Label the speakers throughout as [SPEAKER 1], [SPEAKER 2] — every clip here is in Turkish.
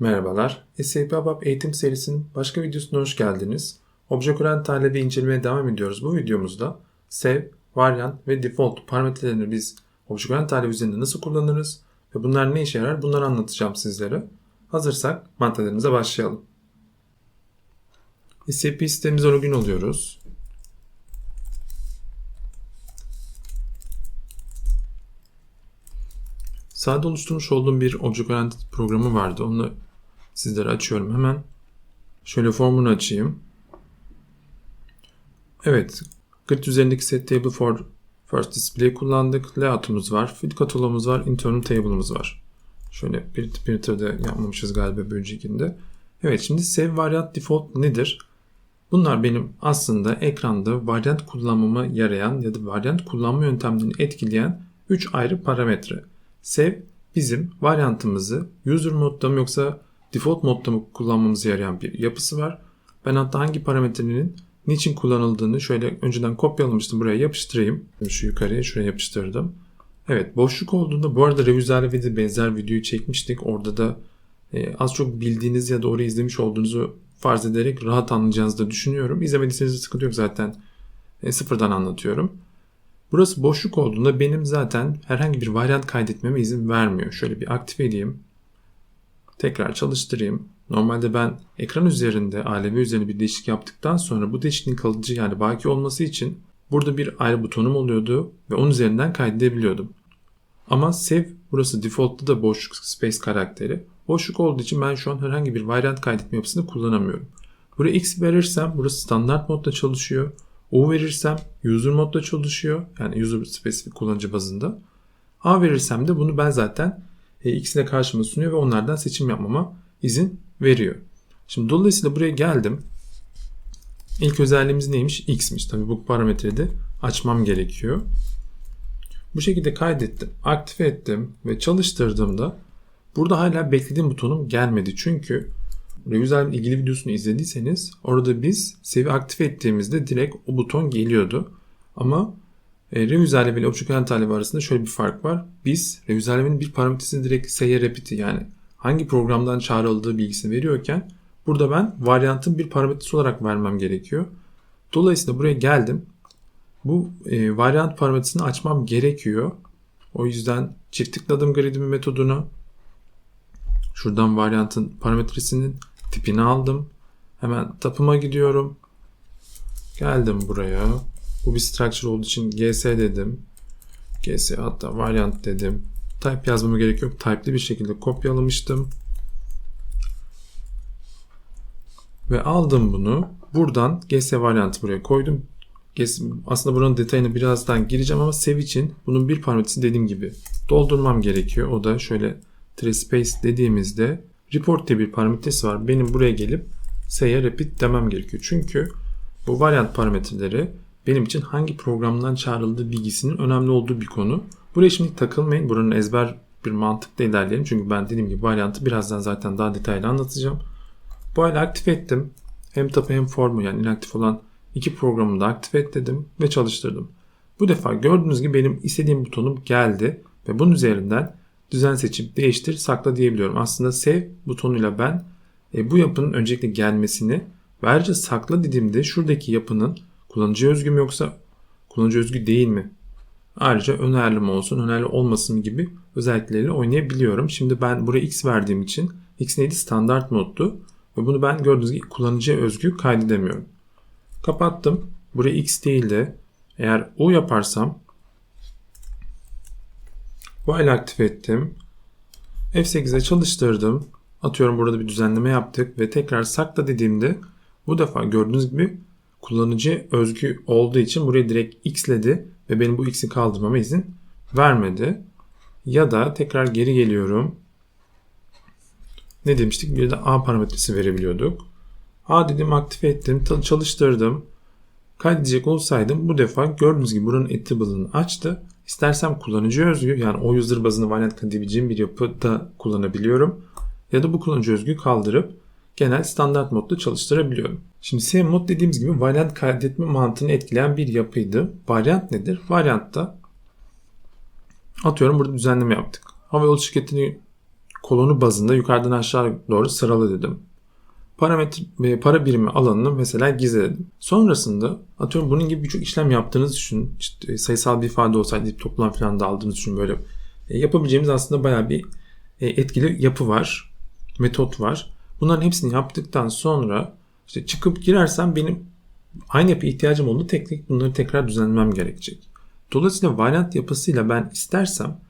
[SPEAKER 1] Merhabalar, SAP ABAP eğitim serisinin başka videosuna hoş geldiniz. Obje Current talebi incelemeye devam ediyoruz. Bu videomuzda save, variant ve default parametrelerini biz Obje Current talebi üzerinde nasıl kullanırız ve bunlar ne işe yarar bunları anlatacağım sizlere. Hazırsak maddelerimize başlayalım. SAP sistemimize login oluyoruz. Sade oluşturmuş olduğum bir Object Oriented programı vardı. Onu sizlere açıyorum hemen. Şöyle formunu açayım. Evet. Grid üzerindeki set table for first display kullandık. Layout'umuz var. Feed kataloğumuz var. Internal table'ımız var. Şöyle bir printer'da yapmamışız galiba bir öncekinde. Evet şimdi save variant default nedir? Bunlar benim aslında ekranda variant kullanmama yarayan ya da variant kullanma yöntemlerini etkileyen 3 ayrı parametre. Save bizim varyantımızı user modda mı yoksa default modda mı kullanmamıza yarayan bir yapısı var. Ben hatta hangi parametrenin niçin kullanıldığını şöyle önceden kopyalamıştım. Buraya yapıştırayım. Şu yukarıya şuraya yapıştırdım. Evet boşluk olduğunda bu arada Revizer'le de benzer videoyu çekmiştik. Orada da e, az çok bildiğiniz ya da orayı izlemiş olduğunuzu farz ederek rahat anlayacağınızı da düşünüyorum. İzlemediyseniz de sıkıntı yok zaten e, sıfırdan anlatıyorum. Burası boşluk olduğunda benim zaten herhangi bir varyant kaydetmeme izin vermiyor. Şöyle bir aktif edeyim. Tekrar çalıştırayım. Normalde ben ekran üzerinde, ALV üzerinde bir değişiklik yaptıktan sonra bu değişikliğin kalıcı yani baki olması için burada bir ayrı butonum oluyordu ve onun üzerinden kaydedebiliyordum. Ama save burası default'ta da boşluk space karakteri. Boşluk olduğu için ben şu an herhangi bir variant kaydetme yapısını kullanamıyorum. Buraya x verirsem burası standart modda çalışıyor. O verirsem user modda çalışıyor. Yani user spesifik kullanıcı bazında. A verirsem de bunu ben zaten e, ikisine karşıma sunuyor ve onlardan seçim yapmama izin veriyor. Şimdi dolayısıyla buraya geldim. İlk özelliğimiz neymiş? X'miş. Tabii bu parametreyi de açmam gerekiyor. Bu şekilde kaydettim, aktive ettim ve çalıştırdığımda burada hala beklediğim butonum gelmedi. Çünkü Revizel'in ilgili videosunu izlediyseniz orada biz sevi aktif ettiğimizde direkt o buton geliyordu. Ama e, Revizel ile Object talebi arasında şöyle bir fark var. Biz Revizel'in bir parametresini direkt say repeat'i yani hangi programdan çağrıldığı bilgisini veriyorken burada ben varyantın bir parametresi olarak vermem gerekiyor. Dolayısıyla buraya geldim. Bu e, varyant parametresini açmam gerekiyor. O yüzden çift tıkladım gridimi metodunu. Şuradan varyantın parametresinin tipini aldım. Hemen tapıma gidiyorum. Geldim buraya. Bu bir structure olduğu için gs dedim. gs hatta variant dedim. Type yazmama gerek yok. Type'li bir şekilde kopyalamıştım. Ve aldım bunu. Buradan gs variantı buraya koydum. Aslında buranın detayını birazdan gireceğim ama sev için bunun bir parametresi dediğim gibi doldurmam gerekiyor. O da şöyle space dediğimizde report diye bir parametresi var. Benim buraya gelip say repeat demem gerekiyor. Çünkü bu variant parametreleri benim için hangi programdan çağrıldığı bilgisinin önemli olduğu bir konu. Buraya şimdi takılmayın. Buranın ezber bir mantıkla ilerleyelim. Çünkü ben dediğim gibi varyantı birazdan zaten daha detaylı anlatacağım. Bu hali aktif ettim. Hem tapı hem formu yani inaktif olan iki programı da aktif et dedim ve çalıştırdım. Bu defa gördüğünüz gibi benim istediğim butonum geldi ve bunun üzerinden düzen seçip değiştir sakla diyebiliyorum. Aslında save butonuyla ben e, bu yapının öncelikle gelmesini ve ayrıca sakla dediğimde şuradaki yapının kullanıcı özgü mü yoksa kullanıcı özgü değil mi? Ayrıca önerli mi olsun önerli olmasın gibi özellikleriyle oynayabiliyorum. Şimdi ben buraya x verdiğim için x neydi standart moddu ve bunu ben gördüğünüz gibi kullanıcıya özgü kaydedemiyorum. Kapattım. Buraya x değil de eğer u yaparsam While aktif ettim. F8'e çalıştırdım. Atıyorum burada bir düzenleme yaptık ve tekrar sakla dediğimde bu defa gördüğünüz gibi kullanıcı özgü olduğu için buraya direkt x'ledi ve benim bu x'i kaldırmama izin vermedi. Ya da tekrar geri geliyorum. Ne demiştik? Bir de A parametresi verebiliyorduk. A dedim aktif ettim, çalıştırdım. Kaydedecek olsaydım bu defa gördüğünüz gibi buranın etable'ını açtı İstersem kullanıcı özgü yani o user bazında variant kaydedebileceğim bir yapıda kullanabiliyorum. Ya da bu kullanıcı özgü kaldırıp genel standart modda çalıştırabiliyorum. Şimdi same mod dediğimiz gibi variant kaydetme mantığını etkileyen bir yapıydı. Variant nedir? Variantta atıyorum burada düzenleme yaptık. Havayolu şirketini kolonu bazında yukarıdan aşağı doğru sıralı dedim. Parametre, e, para birimi alanını mesela gizledim. Sonrasında atıyorum bunun gibi birçok işlem yaptığınız düşünün. İşte sayısal bir ifade olsaydı toplam falan da aldığınız düşünün böyle. E, yapabileceğimiz aslında bayağı bir e, etkili yapı var. Metot var. Bunların hepsini yaptıktan sonra işte çıkıp girersem benim aynı yapı ihtiyacım olduğu tek tek bunları tekrar düzenlemem gerekecek. Dolayısıyla variant yapısıyla ben istersem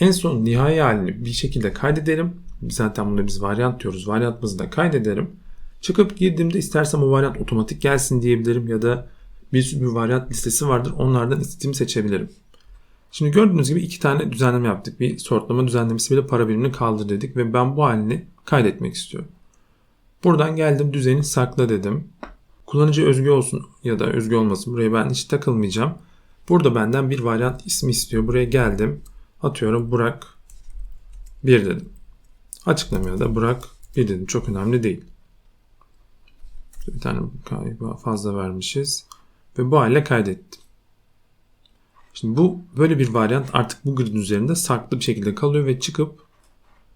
[SPEAKER 1] en son nihai halini bir şekilde kaydederim. Zaten buna biz variant diyoruz. Varyantımızı da kaydederim. Çıkıp girdiğimde istersem o variant otomatik gelsin diyebilirim ya da bir sürü bir variant listesi vardır. Onlardan istediğimi seçebilirim. Şimdi gördüğünüz gibi iki tane düzenleme yaptık. Bir sortlama düzenlemesi bile para birimini kaldır dedik ve ben bu halini kaydetmek istiyorum. Buradan geldim düzeni sakla dedim. Kullanıcı özgü olsun ya da özgü olmasın. Buraya ben hiç takılmayacağım. Burada benden bir varyant ismi istiyor. Buraya geldim. Atıyorum Burak 1 dedim. Açıklamaya da Burak 1 dedim. Çok önemli değil. Bir tane fazla vermişiz. Ve bu hale kaydettim. Şimdi bu böyle bir varyant artık bu grid üzerinde saklı bir şekilde kalıyor ve çıkıp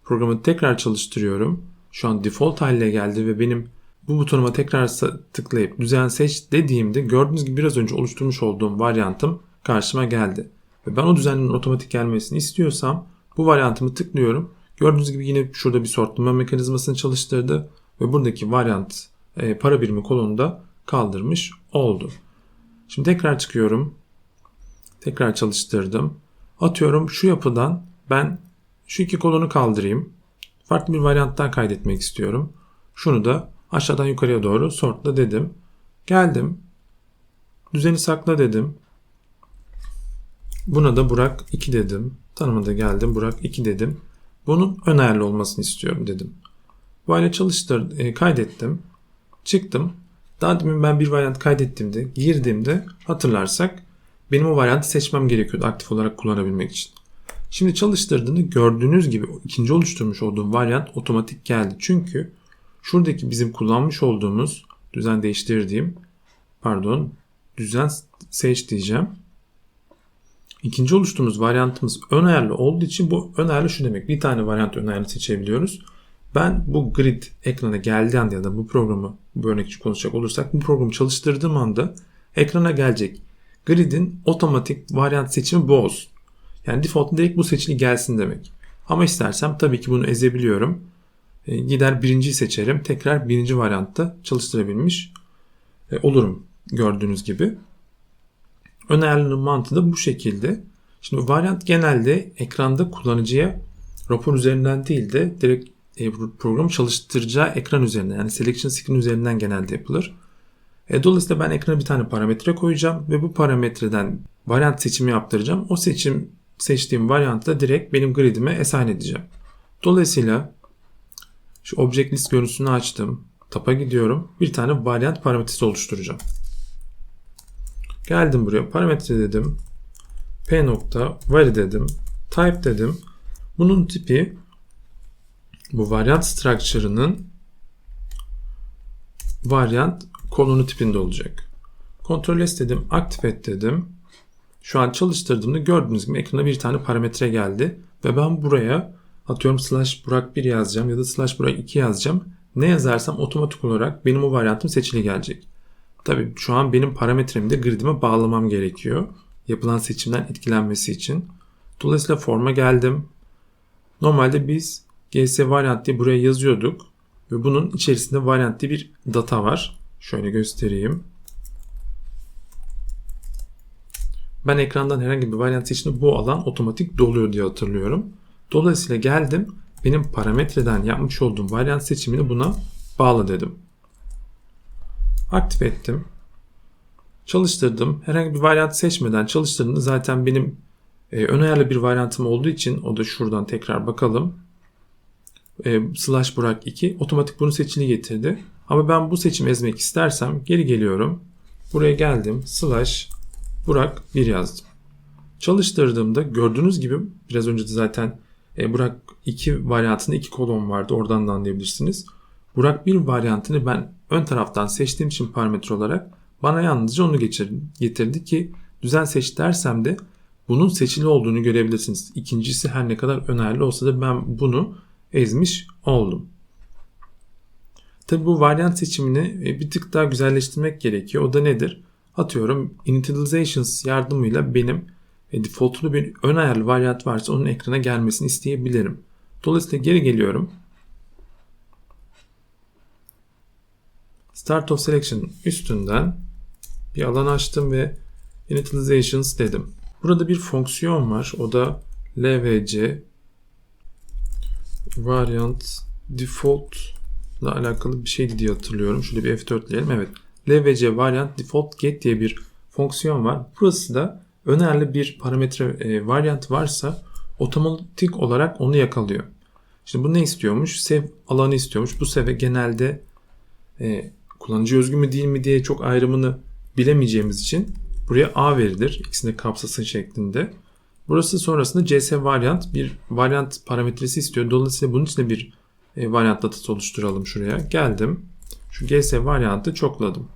[SPEAKER 1] programı tekrar çalıştırıyorum. Şu an default haline geldi ve benim bu butonuma tekrar tıklayıp düzen seç dediğimde gördüğünüz gibi biraz önce oluşturmuş olduğum varyantım karşıma geldi. Ve ben o düzenlemin otomatik gelmesini istiyorsam bu varyantımı tıklıyorum. Gördüğünüz gibi yine şurada bir sortlama mekanizmasını çalıştırdı ve buradaki varyant e, para birimi kolonunda kaldırmış oldu. Şimdi tekrar çıkıyorum. Tekrar çalıştırdım. Atıyorum şu yapıdan ben şu iki kolonu kaldırayım. Farklı bir varyanttan kaydetmek istiyorum. Şunu da aşağıdan yukarıya doğru sortla dedim. Geldim. Düzeni sakla dedim. Buna da Burak 2 dedim. Tanımada geldim. Burak 2 dedim. Bunun ön olmasını istiyorum dedim. Böyle çalıştır, e, kaydettim. Çıktım. Daha demin ben bir varyant kaydettiğimde, girdiğimde hatırlarsak benim o varyantı seçmem gerekiyordu aktif olarak kullanabilmek için. Şimdi çalıştırdığını gördüğünüz gibi ikinci oluşturmuş olduğum varyant otomatik geldi. Çünkü şuradaki bizim kullanmış olduğumuz düzen değiştirdiğim pardon düzen seç diyeceğim. İkinci oluşturduğumuz varyantımız ön ayarlı olduğu için bu ön ayarlı şu demek. Bir tane varyant ön ayarlı seçebiliyoruz. Ben bu grid ekrana geldiği anda ya da bu programı bu örnek için konuşacak olursak bu programı çalıştırdığım anda ekrana gelecek grid'in otomatik varyant seçimi bu olsun. Yani default direkt bu seçili gelsin demek. Ama istersem tabii ki bunu ezebiliyorum. E, gider birinciyi seçerim. Tekrar birinci varyantta çalıştırabilmiş e, olurum gördüğünüz gibi. Ön ayarlının mantığı da bu şekilde. Şimdi varyant genelde ekranda kullanıcıya rapor üzerinden değil de direkt e, programı çalıştıracağı ekran üzerinden yani selection screen üzerinden genelde yapılır. E, dolayısıyla ben ekrana bir tane parametre koyacağım ve bu parametreden varyant seçimi yaptıracağım. O seçim seçtiğim varyantla direkt benim gridime assign edeceğim. Dolayısıyla şu object list görüntüsünü açtım. Tapa gidiyorum. Bir tane varyant parametresi oluşturacağım. Geldim buraya parametre dedim. P nokta vary dedim. Type dedim. Bunun tipi bu varyant structure'ının varyant kolonu tipinde olacak. Ctrl S dedim. Aktif et dedim. Şu an çalıştırdığımda gördüğünüz gibi ekrana bir tane parametre geldi. Ve ben buraya atıyorum slash burak 1 yazacağım ya da slash burak 2 yazacağım. Ne yazarsam otomatik olarak benim o varyantım seçili gelecek. Tabii şu an benim parametremi de gridime bağlamam gerekiyor. Yapılan seçimden etkilenmesi için. Dolayısıyla forma geldim. Normalde biz gs variant diye buraya yazıyorduk. Ve bunun içerisinde variant diye bir data var. Şöyle göstereyim. Ben ekrandan herhangi bir varyant seçtiğimde bu alan otomatik doluyor diye hatırlıyorum. Dolayısıyla geldim benim parametreden yapmış olduğum varyant seçimini buna bağlı dedim. Aktif ettim. Çalıştırdım. Herhangi bir varyant seçmeden çalıştırdığımda zaten benim e, ön ayarlı bir varyantım olduğu için o da şuradan tekrar bakalım. E, slash Burak 2 otomatik bunu seçili getirdi. Ama ben bu seçimi ezmek istersem geri geliyorum. Buraya geldim. Slash Burak 1 yazdım. Çalıştırdığımda gördüğünüz gibi biraz önce de zaten e, Burak 2 varyantında 2 kolon vardı. Oradan da anlayabilirsiniz. Burak 1 varyantını ben ön taraftan seçtiğim için parametre olarak bana yalnızca onu getirdi ki düzen seç dersem de bunun seçili olduğunu görebilirsiniz. İkincisi her ne kadar önerli olsa da ben bunu ezmiş oldum. Tabi bu varyant seçimini e, bir tık daha güzelleştirmek gerekiyor. O da nedir? Atıyorum initializations yardımıyla benim e, defaultlu bir ön ayarlı varyant varsa onun ekrana gelmesini isteyebilirim. Dolayısıyla geri geliyorum. Start of Selection üstünden bir alan açtım ve Initializations dedim. Burada bir fonksiyon var. O da lvc variant default ile alakalı bir şeydi diye hatırlıyorum. Şöyle bir F4 diyelim. Evet. lvc variant default get diye bir fonksiyon var. Burası da önerli bir parametre e, variant varsa otomatik olarak onu yakalıyor. Şimdi bu ne istiyormuş? Sev alanı istiyormuş. Bu seve genelde e, kullanıcı özgü mü değil mi diye çok ayrımını bilemeyeceğimiz için buraya A verilir. İkisini kapsasın şeklinde. Burası sonrasında CS variant bir variant parametresi istiyor. Dolayısıyla bunun için de bir e, variant datası oluşturalım şuraya. Geldim. Şu GS variantı çokladım.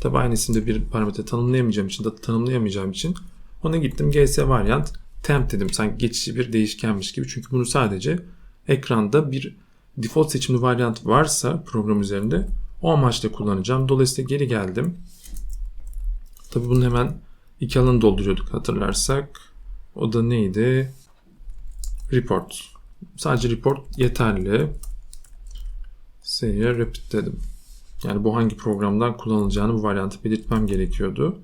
[SPEAKER 1] Tabi aynı isimde bir parametre tanımlayamayacağım için, data tanımlayamayacağım için ona gittim GS variant temp dedim. Sanki geçici bir değişkenmiş gibi. Çünkü bunu sadece ekranda bir default seçimli variant varsa program üzerinde o amaçla kullanacağım. Dolayısıyla geri geldim. Tabi bunu hemen iki alanı dolduruyorduk hatırlarsak. O da neydi? Report. Sadece report yeterli. S'ye repeat dedim. Yani bu hangi programdan kullanılacağını bu varyantı belirtmem gerekiyordu.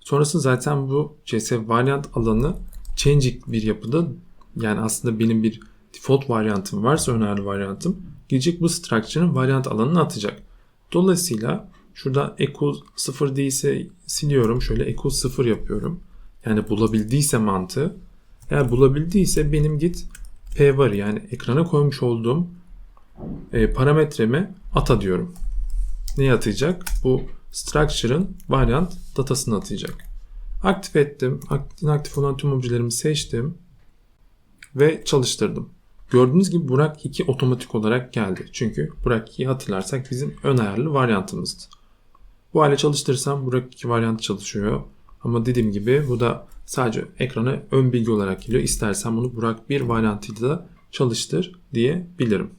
[SPEAKER 1] Sonrasında zaten bu CS variant alanı changing bir yapıda yani aslında benim bir default varyantım varsa önerli varyantım gidecek bu structure'ın varyant alanını atacak. Dolayısıyla şurada equal 0 değilse siliyorum. Şöyle equal 0 yapıyorum. Yani bulabildiyse mantığı. Eğer bulabildiyse benim git p var yani ekrana koymuş olduğum e, parametreme ata diyorum. Neyi atacak? Bu structure'ın variant datasını atacak. Aktif ettim. Aktif olan tüm objelerimi seçtim. Ve çalıştırdım. Gördüğünüz gibi Burak 2 otomatik olarak geldi. Çünkü Burak 2'yi hatırlarsak bizim ön ayarlı varyantımızdı. Bu hale çalıştırırsam Burak 2 varyantı çalışıyor. Ama dediğim gibi bu da sadece ekrana ön bilgi olarak geliyor. İstersen bunu Burak 1 varyantıyla da çalıştır diyebilirim.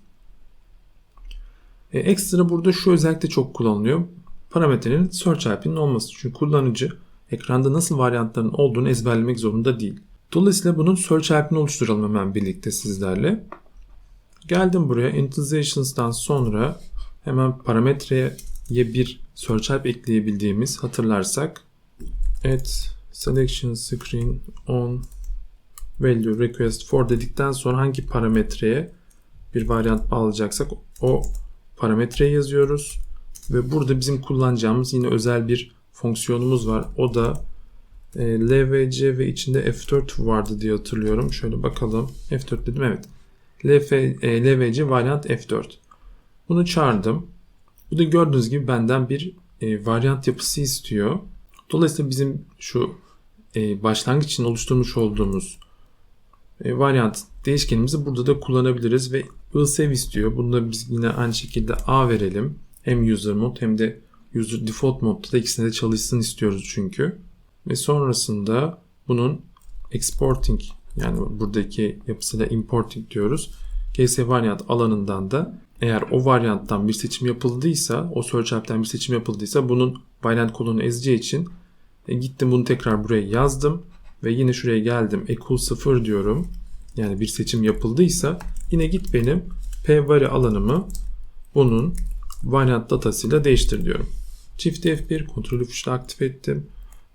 [SPEAKER 1] E, ekstra burada şu özellikle çok kullanılıyor. Parametrenin search IP'nin olması. Çünkü kullanıcı ekranda nasıl varyantların olduğunu ezberlemek zorunda değil. Dolayısıyla bunun search IP'ini oluşturalım hemen birlikte sizlerle. Geldim buraya. Initializations'dan sonra hemen parametreye bir search IP ekleyebildiğimiz hatırlarsak at selection screen on value request for dedikten sonra hangi parametreye bir varyant bağlayacaksak o parametreyi yazıyoruz. Ve burada bizim kullanacağımız yine özel bir fonksiyonumuz var. O da e, LVC ve içinde F4 vardı diye hatırlıyorum. Şöyle bakalım. F4 dedim evet. LF, e, LVC variant F4. Bunu çağırdım. Bu da gördüğünüz gibi benden bir e, varyant yapısı istiyor. Dolayısıyla bizim şu e, başlangıç için oluşturmuş olduğumuz e, varyant değişkenimizi burada da kullanabiliriz ve ISEV istiyor. Bunda biz yine aynı şekilde A verelim. Hem user mod hem de user default modda da ikisinde de çalışsın istiyoruz çünkü. Ve sonrasında bunun exporting yani buradaki yapısıyla importing diyoruz. GS varyant alanından da eğer o varyanttan bir seçim yapıldıysa, o search app'ten bir seçim yapıldıysa bunun variant kolonu ezeceği için e, gittim bunu tekrar buraya yazdım ve yine şuraya geldim. Equal 0 diyorum. Yani bir seçim yapıldıysa yine git benim p vari alanımı bunun variant datasıyla değiştir diyorum. Çift F1 kontrol F3'te aktif ettim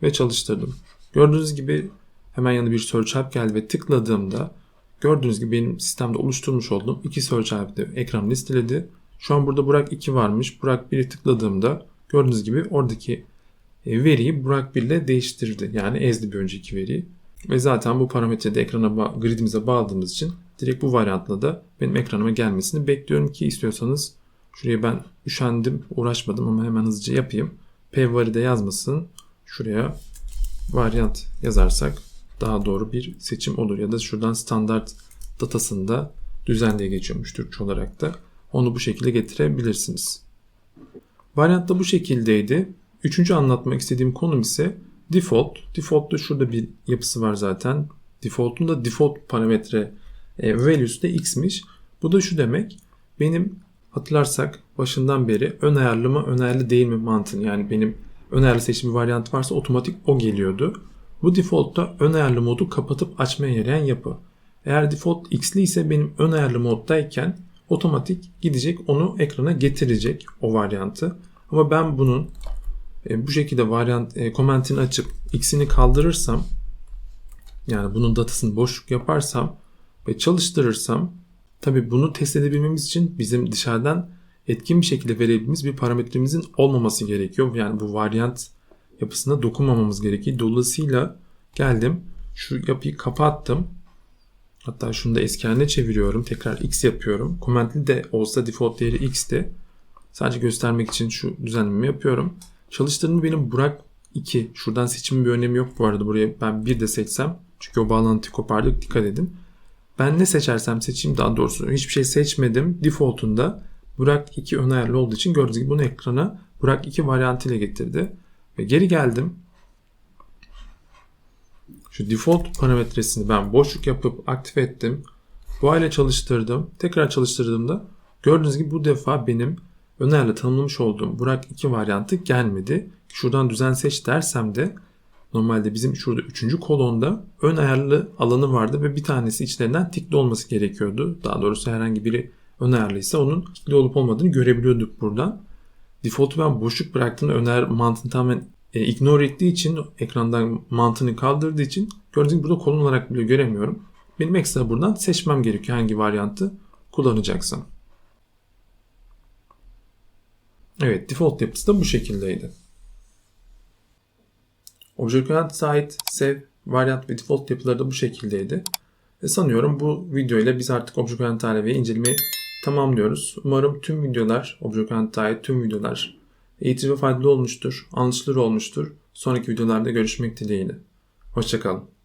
[SPEAKER 1] ve çalıştırdım. Gördüğünüz gibi hemen yanında bir search app geldi ve tıkladığımda gördüğünüz gibi benim sistemde oluşturmuş olduğum iki search app'te ekran listeledi. Şu an burada Burak 2 varmış. Burak 1'i tıkladığımda gördüğünüz gibi oradaki e, veriyi Burak 1 ile değiştirdi. Yani ezdi bir önceki veriyi. Ve zaten bu parametreyi de ekrana gridimize bağladığımız için direkt bu varyantla da benim ekranıma gelmesini bekliyorum ki istiyorsanız şuraya ben üşendim uğraşmadım ama hemen hızlıca yapayım. P yazmasın. Şuraya varyant yazarsak daha doğru bir seçim olur. Ya da şuradan standart datasında düzen diye geçiyormuş Türkçe olarak da. Onu bu şekilde getirebilirsiniz. Varyant da bu şekildeydi. Üçüncü anlatmak istediğim konum ise default. Default'ta şurada bir yapısı var zaten. Default'un da default parametre e, value'su da x'miş. Bu da şu demek. Benim hatırlarsak başından beri ön ayarlı mı ön ayarlı değil mi mantığını yani benim ön ayarlı seçtiğim bir varyant varsa otomatik o geliyordu. Bu default'ta ön ayarlı modu kapatıp açmaya yarayan yapı. Eğer default x'li ise benim ön ayarlı moddayken otomatik gidecek onu ekrana getirecek o varyantı. Ama ben bunun e, bu şekilde varyant e, komentini açıp x'ini kaldırırsam yani bunun datasını boşluk yaparsam ve çalıştırırsam tabi bunu test edebilmemiz için bizim dışarıdan etkin bir şekilde verebildiğimiz bir parametremizin olmaması gerekiyor. Yani bu varyant yapısına dokunmamamız gerekiyor. Dolayısıyla geldim şu yapıyı kapattım. Hatta şunu da eski haline çeviriyorum. Tekrar x yapıyorum. Commentli de olsa default değeri x'ti. Sadece göstermek için şu düzenleme yapıyorum. Çalıştırma benim Burak 2. Şuradan seçimin bir önemi yok bu arada. Buraya ben 1 de seçsem. Çünkü o bağlantıyı kopardık. Dikkat edin. Ben ne seçersem seçeyim daha doğrusu hiçbir şey seçmedim. Default'unda Burak 2 ön ayarlı olduğu için gördüğünüz gibi bunu ekrana Burak 2 varyantıyla getirdi. Ve geri geldim. Şu default parametresini ben boşluk yapıp aktif ettim. Bu hale çalıştırdım. Tekrar çalıştırdığımda gördüğünüz gibi bu defa benim ön ayarlı tanımlamış olduğum Burak 2 varyantı gelmedi. Şuradan düzen seç dersem de normalde bizim şurada 3. kolonda ön ayarlı alanı vardı ve bir tanesi içlerinden tikli olması gerekiyordu. Daha doğrusu herhangi biri ön ayarlıysa onun tikli olup olmadığını görebiliyorduk buradan. Default'u ben boşluk bıraktığımda öner mantığını tamamen e, ignore ettiği için ekrandan mantığını kaldırdığı için gördüğünüz gibi burada kolon olarak bile göremiyorum. Benim ekstra buradan seçmem gerekiyor hangi varyantı kullanacaksam. Evet default yapısı da bu şekildeydi. Object Oriented ait sev, varyant ve default yapıları da bu şekildeydi. Ve sanıyorum bu video ile biz artık Object Oriented ve incelemeyi tamamlıyoruz. Umarım tüm videolar, Oriented ait tüm videolar eğitici ve faydalı olmuştur, anlaşılır olmuştur. Sonraki videolarda görüşmek dileğiyle. Hoşçakalın.